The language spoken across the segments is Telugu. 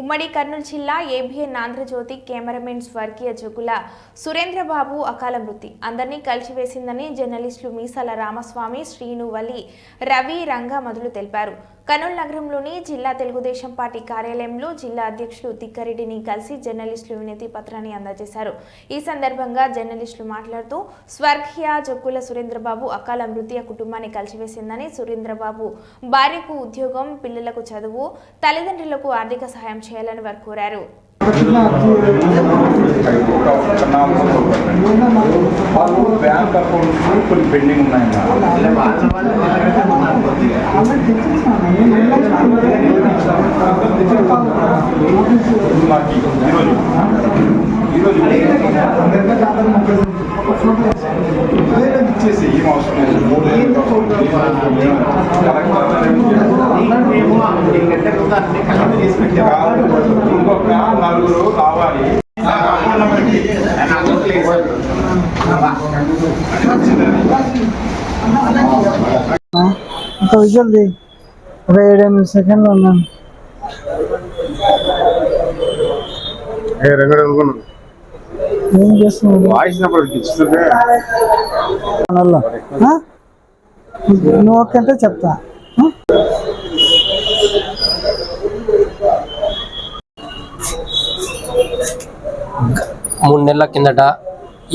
ఉమ్మడి కర్నూలు జిల్లా ఏబిఎన్ ఆంధ్రజ్యోతి కెమెరామెన్ స్వర్గీయ జగుల సురేంద్రబాబు అకాల మృతి. అందరినీ కలిసివేసిందని జర్నలిస్టులు మీసాల రామస్వామి శ్రీనువలి రవి రంగ మొదలు తెలిపారు. కర్నూలు నగరంలోని జిల్లా తెలుగుదేశం పార్టీ కార్యాలయంలో జిల్లా అధ్యక్షులు తిక్కారెడ్డిని కలిసి జర్నలిస్టులు వినతి పత్రాన్ని అందజేశారు. ఈ సందర్భంగా జర్నలిస్టులు మాట్లాడుతూ స్వర్గీయ జగ్గుల సురేంద్రబాబు అకాల మృతి కుటుంబాన్ని కలిసివేసిందని సురేంద్రబాబు భార్యకు ఉద్యోగం పిల్లలకు చదువు తల్లిదండ్రులకు ఆర్థిక సహాయం చేయాలని వారు కోరారు. బ్యాంక్ అకౌంట్స్ కొన్ని పెండింగ్ ఉన్నాయన్న ఇచ్చేసి ఏం అవసరం లేదు మూడు ఇంకొక నలుగురు కావాలి ఒక విజువల్ ది ఒక ఏడెనిమిది సెకండ్లు ఉన్నాను ఏ చేస్తున్నాడు? నువ్వు ఒక్కంటే చెప్తా? మూడు నెలల కిందట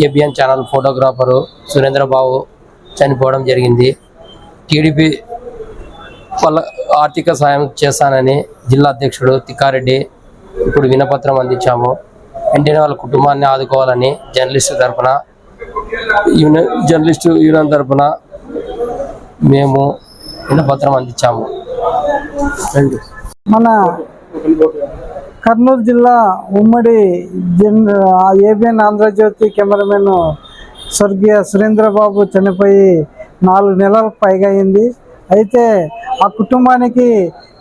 ఏబిఎన్ ఛానల్ ఫోటోగ్రాఫరు సురేంద్రబాబు చనిపోవడం జరిగింది. టీడీపీ వాళ్ళ ఆర్థిక సాయం చేస్తానని జిల్లా అధ్యక్షుడు తిక్కారెడ్డి ఇప్పుడు వినపత్రం అందించాము. వెంటనే వాళ్ళ కుటుంబాన్ని ఆదుకోవాలని జర్నలిస్టు తరఫున యూని జర్నలిస్టు యూనియన్ తరఫున మేము వినపత్రం అందించాము. మన కర్నూలు జిల్లా ఉమ్మడి జన్ ఏబిఎన్ ఆంధ్రజ్యోతి కెమెరామెన్ స్వర్గీయ సురేంద్రబాబు చనిపోయి నాలుగు నెలలకు పైగా అయింది. అయితే ఆ కుటుంబానికి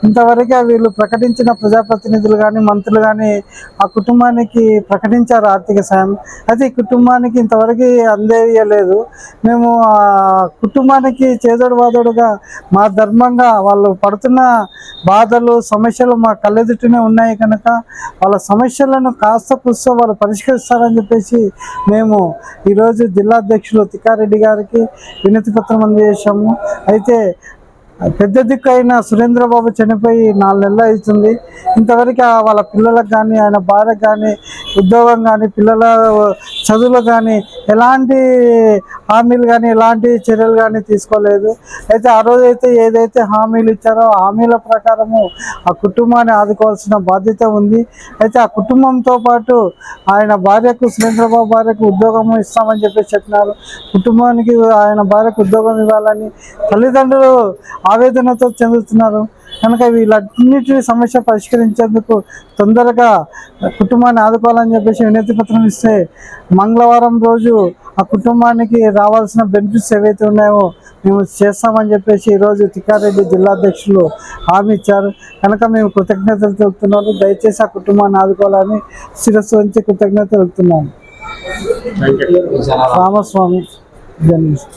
ఇంతవరకే వీళ్ళు ప్రకటించిన ప్రజాప్రతినిధులు కానీ మంత్రులు కానీ ఆ కుటుంబానికి ప్రకటించారు ఆర్థిక సాయం. అయితే ఈ కుటుంబానికి ఇంతవరకు అందేయలేదు. మేము ఆ కుటుంబానికి చేదోడు వాదోడుగా మా ధర్మంగా వాళ్ళు పడుతున్న బాధలు సమస్యలు మా కళ్ళెదుటనే ఉన్నాయి కనుక వాళ్ళ సమస్యలను కాస్త కూస్త వాళ్ళు పరిష్కరిస్తారని చెప్పేసి మేము ఈరోజు జిల్లా అధ్యక్షులు తిక్కారెడ్డి గారికి వినతి పత్రం అందజేశాము. అయితే పెద్ద దిక్కు అయిన సురేంద్రబాబు చనిపోయి నాలుగు నెలలు అవుతుంది. ఇంతవరకు ఆ వాళ్ళ పిల్లలకు కానీ ఆయన భార్యకు కానీ ఉద్యోగం కానీ పిల్లల చదువులు కానీ ఎలాంటి హామీలు కానీ ఎలాంటి చర్యలు కానీ తీసుకోలేదు. అయితే ఆ రోజైతే ఏదైతే హామీలు ఇచ్చారో హామీల ప్రకారము ఆ కుటుంబాన్ని ఆదుకోవాల్సిన బాధ్యత ఉంది. అయితే ఆ కుటుంబంతో పాటు ఆయన భార్యకు సురేంద్రబాబు భార్యకు ఉద్యోగం ఇస్తామని చెప్పి చెప్పినారు. కుటుంబానికి ఆయన భార్యకు ఉద్యోగం ఇవ్వాలని తల్లిదండ్రులు ఆవేదనతో చెందుతున్నారు. కనుక వీళ్ళన్నిటి సమస్య పరిష్కరించేందుకు తొందరగా కుటుంబాన్ని ఆదుకోవాలని చెప్పేసి వినతి పత్రం ఇస్తే మంగళవారం రోజు ఆ కుటుంబానికి రావాల్సిన బెనిఫిట్స్ ఏవైతే ఉన్నాయో మేము చేస్తామని చెప్పేసి ఈరోజు తిక్కారెడ్డి జిల్లా అధ్యక్షులు హామీ ఇచ్చారు. కనుక మేము కృతజ్ఞతలు తెలుపుతున్నాము. దయచేసి ఆ కుటుంబాన్ని ఆదుకోవాలని శిరస్సు వంచి కృతజ్ఞతలు తెలుపుతున్నాము. రామస్వామి జర్నలిస్ట్